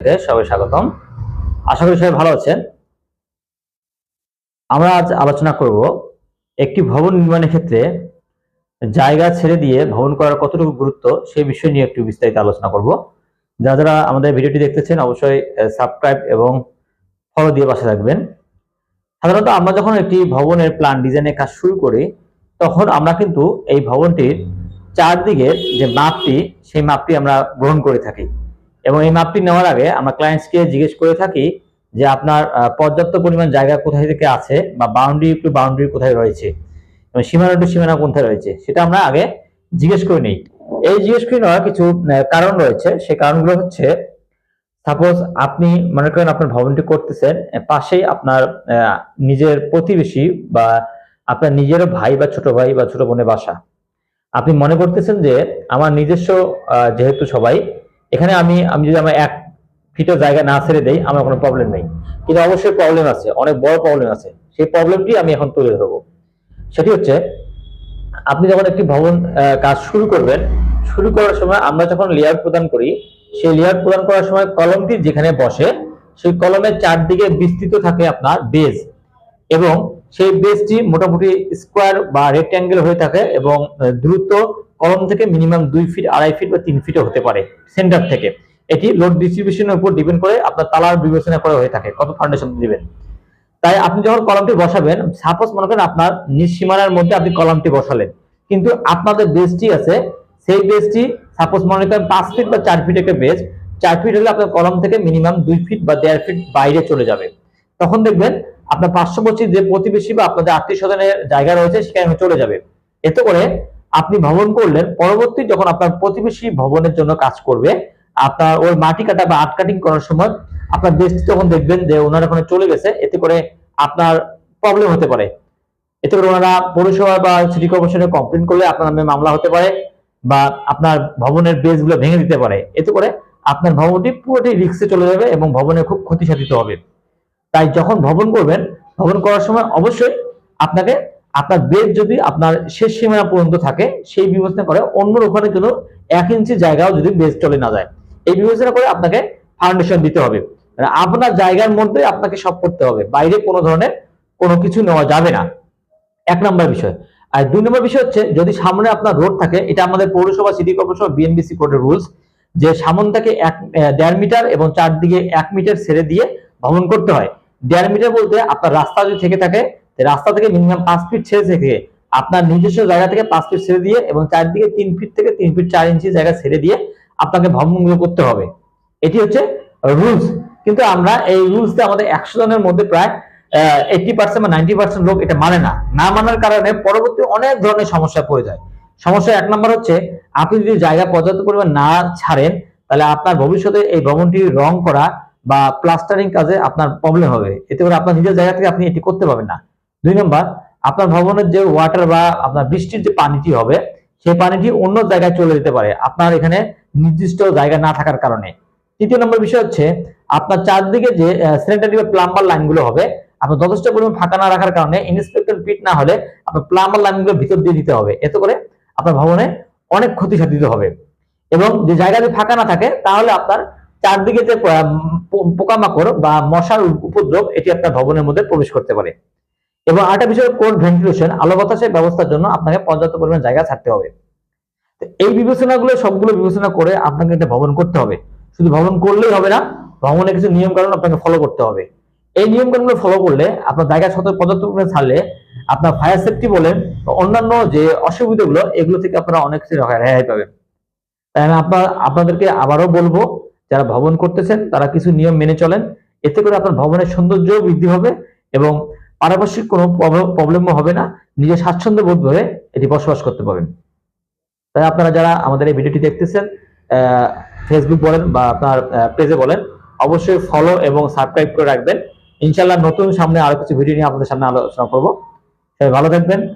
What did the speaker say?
সবাই স্বাগতম। আশা করি সবাই ভালো আছেন। আমরা আজ আলোচনা করব একটি ভবন নির্মাণের ক্ষেত্রে জায়গা ছেড়ে দিয়ে ভবন করার কতটুকু গুরুত্ব সেই বিষয় নিয়ে একটু বিস্তারিত আলোচনা করব। যারা আমাদের ভিডিওটি দেখতেছেন, অবশ্যই সাবস্ক্রাইব এবং ফলো দিয়ে পাশে থাকবেন। সাধারণত আমরা যখন একটি ভবনের প্ল্যান ডিজাইনের কাজ শুরু করি, তখন আমরা কিন্তু এই ভবনটির চারদিকের যে মাপটি, সেই মাপটি আমরা গ্রহণ করে থাকি। এবং এই মাপটি নেওয়ার আগে আমরা ক্লায়েন্টসকে জিজ্ঞেস করে থাকি যে আপনার পর্যাপ্ত পরিমাণ জায়গা কোথায় থেকে আছে বা বাউন্ডারি টু বাউন্ডারি কোথায় রয়েছে এবং সীমানা টু সীমানা কোথায় রয়েছে সেটা আমরা আগে জিজ্ঞেস করে নিই। এই জিজ্ঞেস করে নেওয়ার কিছু কারণ রয়েছে। সেই কারণগুলো হচ্ছে সাপোজ আপনি মনে করেন আপনার ভবনটি করতেছেন পাশেই আপনার নিজের প্রতিবেশী বা আপনার নিজের ভাই বা ছোট ভাই বা ছোট বোনের বাসা। আপনি মনে করতেছেন যে আমার নিজস্ব যেহেতু সবাই এখানে আমি আমি যদি আমার এক ফিটও জায়গা না ছেড়ে দেই, আমার কোনো প্রবলেম নেই। কিন্তু অবশ্যই প্রবলেম আছে, অনেক বড় প্রবলেম আছে। সেই প্রবলেমটি আমি এখন তুলে ধরবো। সেটি হচ্ছে, আপনি যখন একটি ভবন কাজ শুরু করবেন, শুরু করার সময় আমরা যখন লেয়ার প্রদান করি, সেই লেয়ার প্রদান করার সময় কলমটি যেখানে বসে, সেই কলমের চারদিকে বিস্তৃত থাকে আপনার বেজ এবং সেই বেজটি মোটামুটি স্কোয়ার বা রেক্ট্যাঙ্গেল হয়ে থাকে এবং দ্রুত কলম থেকে মিনিমাম দুই ফিট আড়াই ফিট বা তিন ফিটও হতে পারে সেন্টার থেকে। এটি লোড ডিস্ট্রিবিউশনের উপর ডিপেন্ড করে আপনার তালার বিবেচনা করে হয়ে থাকে, কত ফাউন্ডেশন দিবেন। তাই আপনি যখন কলমটি বসাবেন সাপোজ মনে করেন আপনার নিজ সীমানার মধ্যে আপনি কলমটি বসালেন, কিন্তু আপনাদের বেসটি আছে, সেই বেসটি সাপোজ মনে করেন পাঁচ ফিট বা চার ফিট একটা বেস চার ফিট হলে আপনার কলম থেকে মিনিমাম দুই ফিট বা দেড় ফিট বাইরে চলে যাবে। তখন দেখবেন আপনার পার্শ্ববর্তী যে প্রতিবেশী বা আপনাদের আত্মীয় স্বজনের জায়গা রয়েছে, সেখানে চলে যাবে। এতে করে আপনি ভবন করলেন, পরবর্তী যখন আপনার প্রতিবেশী ভবনের জন্য কাজ করবে, আপনার ওই মাটি কাটা বা আট কাটিং করার সময় আপনার বেশি তখন দেখবেন যে ওনার ওখানে চলে গেছে, এতে করে আপনার প্রবলেম হতে পারে। এতে করে ওনারা পৌরসভা বা সিটি কর্পোরেশনে কমপ্লেন করলে আপনার নামে মামলা হতে পারে বা আপনার ভবনের বেসগুলো ভেঙে দিতে পারে। এতে করে আপনার ভবনটি পুরোটাই রিক্সে চলে যাবে এবং ভবনে খুব ক্ষতি সাধিত হবে। তাই যখন ভবন করবেন ভবন করার সময় অবশ্যই আপনাকে আপনার বেদ যদি আপনার শেষ সীমানা পর্যন্ত থাকে, সেই বিবেচনা করে অন্য ওখানে কোনো এক ইঞ্চি জায়গাও যদি বেজ চলে না যায়। এই বিবেচনা করে আপনাকে ফাউন্ডেশন দিতে হবে। মানে আপনার জায়গার মধ্যে আপনাকে সব করতে হবে। বাইরে কোনো ধরনের কোনো কিছু নেওয়া যাবে না। এক নম্বর বিষয়। আর দুই নম্বর বিষয় হচ্ছে, যদি সামনে আপনার রোড থাকে, এটা আমাদের পৌরসভা সিটি কর্পোরেশন বিএনবিসি কোডের রুলস যে সামন থেকে এক দেড় মিটার এবং চারদিকে এক মিটার ছেড়ে দিয়ে ভ্রমণ করতে হয়। দেড় মিটার বলতে আপনার রাস্তা যদি থেকে থাকে রাস্তা থেকে মিনিমাম পাঁচ ফিট ছেড়ে থেকে আপনার নিজস্ব জায়গা থেকে পাঁচ ফিট ছেড়ে দিয়ে এবং চারদিকে তিন ফিট থেকে তিন ফিট চার ইঞ্চি জায়গা ছেড়ে দিয়ে আপনাকে ভ্রমণগুলো করতে হবে। এটি হচ্ছে রুলস কিন্তু আমরা এই রুলসটা আমাদের একশো জনের মধ্যে প্রায় এইটি পার্সেন্ট বা নাইনটি পার্সেন্ট লোক এটা মানে না। না মানার কারণে পরবর্তী অনেক ধরনের সমস্যা পড়ে যায়। সমস্যা এক নম্বর হচ্ছে, আপনি যদি জায়গা পর্যাপ্ত পরিমাণ না ছাড়েন, তাহলে আপনার ভবিষ্যতে এই ভবনটি রং করা বা প্লাস্টারিং কাজে আপনার প্রবলেম হবে। এতে করে আপনার নিজের জায়গা থেকে আপনি এটি করতে পারবেন না। দুই নম্বর, আপনার ভবনের যে ওয়াটার বা আপনার বৃষ্টির যে পানিটি হবে, সেই পানিটি অন্য জায়গায় চলে যেতে পারে। আপনার এখানে নির্দিষ্ট জায়গা না থাকার কারণে। তৃতীয় নম্বর বিষয় হচ্ছে, আপনার চারদিকে যে স্যানিটারি বা প্লাম্বার লাইনগুলো হবে, আপনার যথেষ্ট পরিমাণ ফাঁকা না রাখার কারণে ইন্সপেক্টর ফিট না হলে আপনার প্লাম্বার লাইনগুলো ভিতর দিয়ে দিতে হবে। এতে করে আপনার ভবনে অনেক ক্ষতি সাধিত হবে। এবং যে জায়গাতে ফাঁকা না থাকে, তাহলে আপনার চারদিকে যে পোকামাকড় বা মশার উপদ্রব, এটি আপনার ভবনের মধ্যে প্রবেশ করতে পারে। এবং আরেকটা বিষয় কোল্ড ভেন্টিলেশন? আলো বাতাসের ব্যবস্থার জন্য আপনাকে পর্যাপ্ত পরিমাণ জায়গা ছাড়তে হবে। এই বিবেচনাগুলো, সবগুলো বিবেচনা করে আপনাকে একটা ভবন করতে হবে। শুধু ভবন করলেই হবে না, ভবনের কিছু নিয়ম কানুন আপনাকে ফলো করতে হবে। এই নিয়ম কানুনগুলো ফলো করলে আপনার জায়গা শত পর্যাপ্ত পরিমাণে ছাড়লে আপনার ফায়ার সেফটি বলেন অন্যান্য যে অসুবিধাগুলো, এগুলো থেকে আপনারা অনেক কিছু রেহাই পাবেন। তাই আমি আপনার, আপনাদেরকে আবারও বলব, যারা ভবন করতেছেন, তারা কিছু নিয়ম মেনে চলেন। এতে করে আপনার ভবনের সৌন্দর্য বৃদ্ধি হবে এবং পারিপার্শ্বিক কোনো প্রবলেমও হবে না। নিজের স্বাচ্ছন্দ্য বোধ করে এটি বসবাস করতে পারবেন তাই আপনারা যারা আমাদের এই ভিডিওটি দেখতেছেন ফেসবুক বলেন বা আপনার পেজে বলেন, অবশ্যই ফলো এবং সাবস্ক্রাইব করে রাখবেন। ইনশাল্লাহ নতুন সামনে আরও কিছু ভিডিও নিয়ে আপনাদের সামনে আলোচনা করব। ভালো থাকবেন।